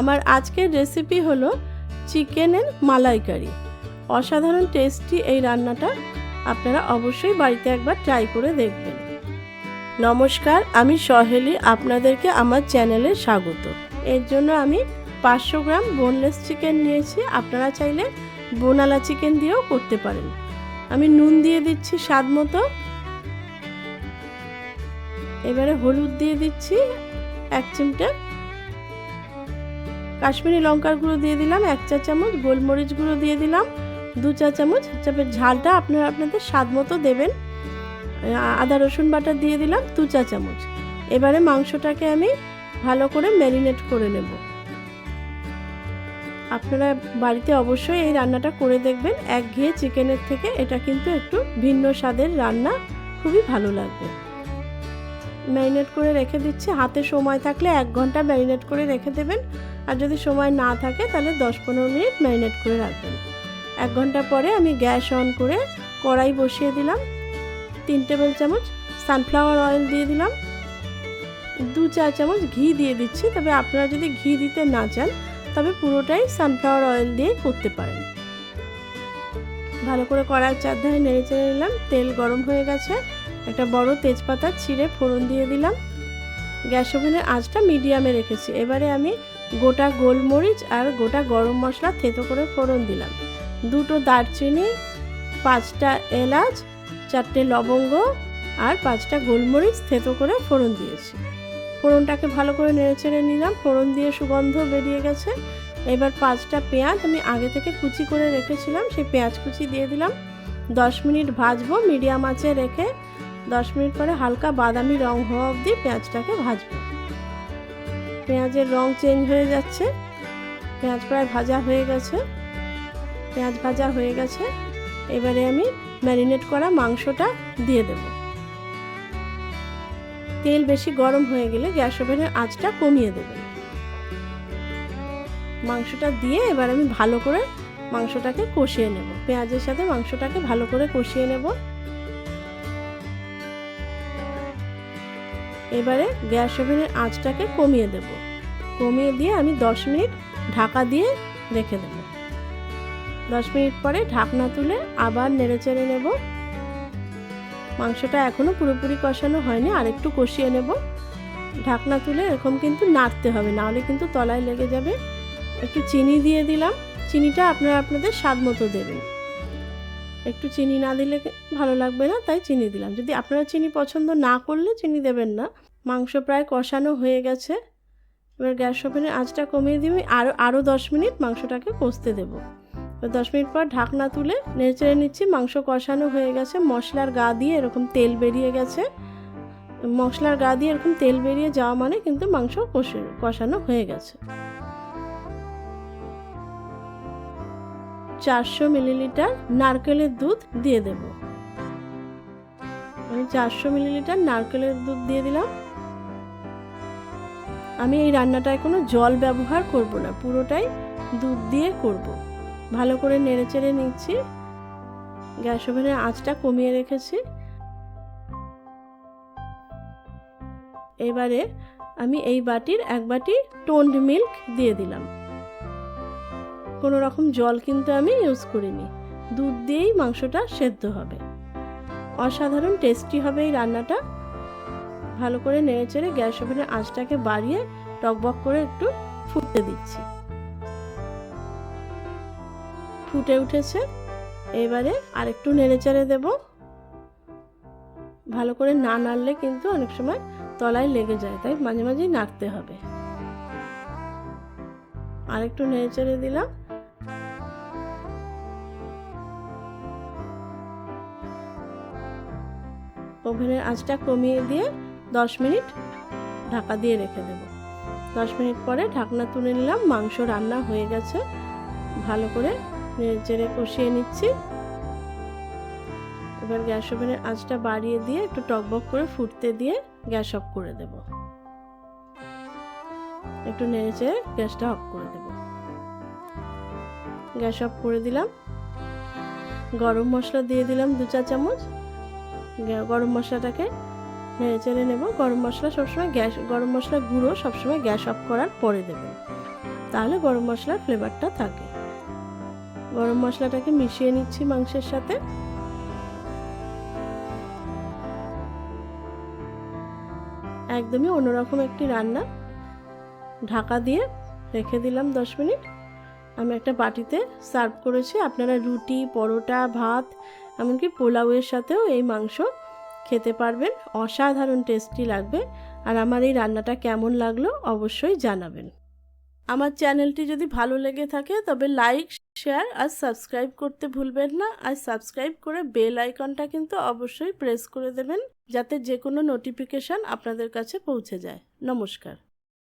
আমার আজকের রেসিপি হলো চিকেনের মালাইকারি। অসাধারণ টেস্টি এই রান্নাটা আপনারা অবশ্যই বাড়িতে একবার ট্রাই করে দেখবেন। নমস্কার, আমি সহেলি, আপনাদেরকে আমার চ্যানেলে স্বাগত। এর জন্য আমি পাঁচশো গ্রাম বোনলেস চিকেন নিয়েছি। আপনারা চাইলে বোনালা চিকেন দিয়েও করতে পারেন। আমি নুন দিয়ে দিচ্ছি স্বাদ মতো। এবারে হলুদ দিয়ে দিচ্ছি এক চিমটে কাশ্মীরি লঙ্কার গুঁড়ো দিয়ে দিলাম, এক চা চামচ, গোলমরিচ গুঁড়ো দিয়ে দিলাম, দু চা চামচ তবে ঝালটা আপনারা আপনাদের স্বাদ মতো দেবেন। আদা, রসুন বাটা দিয়ে দিলাম দু চা চামচ। এবারে মাংসটাকে আমি ভালো করে ম্যারিনেট করে নেব। আপনারা বাড়িতে অবশ্যই এই রান্নাটা করে দেখবেন, এক একঘেয়ে চিকেনের থেকে এটা কিন্তু একটু ভিন্ন স্বাদের রান্না, খুবই ভালো লাগবে। ম্যারিনেট করে রেখে দিচ্ছি, হাতে সময় থাকলে এক ঘণ্টা ম্যারিনেট করে রেখে দেবেন। আর যদি সময় না থাকে, তাহলে দশ পনেরো মিনিট ম্যারিনেট করে রাখবেন। এক ঘণ্টা পরে আমি গ্যাস অন করে কড়াই বসিয়ে দিলাম। তিন টেবিল চামচ সানফ্লাওয়ার অয়েল দিয়ে দিলাম। দু চা চামচ ঘি দিয়ে দিচ্ছি। তবে আপনারা যদি ঘি দিতে না চান, তবে পুরোটাই সানফ্লাওয়ার অয়েল দিয়ে করতে পারেন। ভালো করে কড়াইয়ের চারধারে নেড়ে চেড়ে নিলাম। তেল গরম হয়ে গেছে। একটা বড় তেজপাতা ছিঁড়ে ফোড়ন দিয়ে দিলাম। গ্যাস ওভেনের আঁচটা মিডিয়ামে রেখেছি। এবারে আমি গোটা গোলমরিচ আর গোটা গরম মশলা থেতো করে ফোড়ন দিলাম। দুটো দারচিনি, পাঁচটা এলাচ, চারটে লবঙ্গ আর পাঁচটা গোলমরিচ থেতো করে ফোড়ন দিয়েছি। ফোড়নটাকে ভালো করে নেড়েচেড়ে নিলাম। ফোড়ন দিয়ে সুগন্ধ বেরিয়ে গেছে। এবার পাঁচটা পেঁয়াজ আমি আগে থেকে কুচি করে রেখেছিলাম। সেই পেঁয়াজ কুচি দিয়ে দিলাম। দশ মিনিট ভাজবো মিডিয়াম আঁচে রেখে দশ মিনিট পরে হালকা বাদামি রং হওয়া অবধি পেঁয়াজটাকে ভাজবো। পেঁয়াজের রং চেঞ্জ হয়ে যাচ্ছে। পেঁয়াজ প্রায় ভাজা হয়ে গেছে। পেঁয়াজ ভাজা হয়ে গেছে। এবারে আমি ম্যারিনেট করা মাংসটা দিয়ে দেব। তেল বেশি গরম হয়ে গেলে গ্যাস ওভেনের আঁচটা কমিয়ে দেবেন মাংসটা দিয়ে এবার আমি ভালো করে মাংসটাকে কষিয়ে নেব। পেঁয়াজের সাথে মাংসটাকে ভালো করে কষিয়ে নেব। এবারে গ্যাস ওভেনের আঁচটাকে কমিয়ে দেব। কমিয়ে দিয়ে আমি দশ মিনিট ঢাকা দিয়ে রেখে দেব। দশ মিনিট পরে ঢাকনা তুলে আবার নেড়েচেড়ে নেব। মাংসটা এখনও পুরোপুরি কষানো হয়নি আর একটু কষিয়ে নেব। ঢাকনা তুলে এরকম কিন্তু নাড়তে হবে, নাহলে কিন্তু তলায় লেগে যাবে। একটু চিনি দিয়ে দিলাম। চিনিটা আপনারা আপনাদের স্বাদ মতো দেবেন। একটু চিনি না দিলে ভালো লাগবে না, তাই চিনি দিলাম। যদি আপনারা চিনি পছন্দ না করলে চিনি দেবেন না। মাংস প্রায় কষানো হয়ে গেছে। এবার গ্যাস ওভেনের আঁচটা কমিয়ে দিয়ে আরও আরও দশ মিনিট মাংসটাকে কষতে দেবো। দশ মিনিট পর ঢাকনা তুলে নেড়ে নিচ্ছি, মাংস কষানো হয়ে গেছে। মশলার গা দিয়ে এরকম তেল বেরিয়ে গেছে। মশলার গা দিয়ে এরকম তেল বেরিয়ে যাওয়া মানে কিন্তু মাংস কষে, কষানো হয়ে গেছে। চারশো মিলিলিটার নারকেলের দুধ দিয়ে দেব। আমি চারশো মিলিলিটার নারকেলের দুধ দিয়ে দিলাম। আমি এই রান্নাটায় কোনো জল ব্যবহার করব না, পুরোটাই দুধ দিয়ে করব। ভালো করে নেড়েচেড়ে নিচ্ছি। গ্যাস ওভেনের আঁচটা কমিয়ে রেখেছি। এবারে আমি এই বাটির এক বাটি টোন্ড মিল্ক দিয়ে দিলাম। কোনো রকম জল কিন্তু আমি ইউজ করিনি। দুধ দিয়েই মাংসটা সেদ্ধ হবে। অসাধারণ টেস্টি হবে এই রান্নাটা। ভালো করে নেড়েচেড়ে গ্যাস ওভেনের আঁচটাকে বাড়িয়ে টকবক করে একটু ফুটতে দিচ্ছি। ফুটে উঠেছে। এবারে আর একটু নেড়েচেড়ে দেব। ভালো করে না নাড়লে কিন্তু অনেক সময় তলায় লেগে যায়, তাই মাঝে মাঝেই নাড়তে হবে। আর একটু নেড়েচেড়ে দিলাম। ওভেনের আঁচটা কমিয়ে দিয়ে দশ মিনিট ঢাকা দিয়ে রেখে দেব। দশ মিনিট পরে ঢাকনা তুলে নিলাম, মাংস রান্না হয়ে গেছে। ভালো করে নেড়েচেড়ে কষিয়ে নিচ্ছি। এবার গ্যাস ওভেনের আঁচটা বাড়িয়ে দিয়ে একটু টকবক করে ফুটতে দিয়ে গ্যাস অফ করে দেব। একটু নেড়েচেড়ে গ্যাসটা অফ করে দেব। গ্যাস অফ করে দিলাম। গরম মশলা দিয়ে দিলাম দু চা চামচ। গরম মশলাটাকে নেড়ে চেড়ে নেব। গরম মশলা সবসময় গ্যাস, গরম মশলা গুঁড়ো সবসময় গ্যাস অফ করার পরে দেবেন। তাহলে গরম মশলার ফ্লেভারটা থাকে। গরম মশলাটাকে মিশিয়ে নিচ্ছি মাংসের সাথে। একদমই অন্যরকম একটি রান্না। ঢাকা দিয়ে রেখে দিলাম দশ মিনিট। আমি একটা বাটিতে সার্ভ করেছি। আপনারা রুটি, পরোটা, ভাত এমনকি পোলাওয়ের সাথেও এই মাংস খেতে পারবেন। অসাধারণ টেস্টি লাগবে। আর আমার এই রান্নাটা কেমন লাগল অবশ্যই জানাবেন। আমার চ্যানেলটি যদি ভালো লেগে থাকে তবে লাইক, শেয়ার আর সাবস্ক্রাইব করতে ভুলবেন না। আর সাবস্ক্রাইব করে বেল আইকনটা কিন্তু অবশ্যই প্রেস করে দেবেন যাতে যে কোনো নোটিফিকেশান আপনাদের কাছে পৌঁছে যায়। নমস্কার।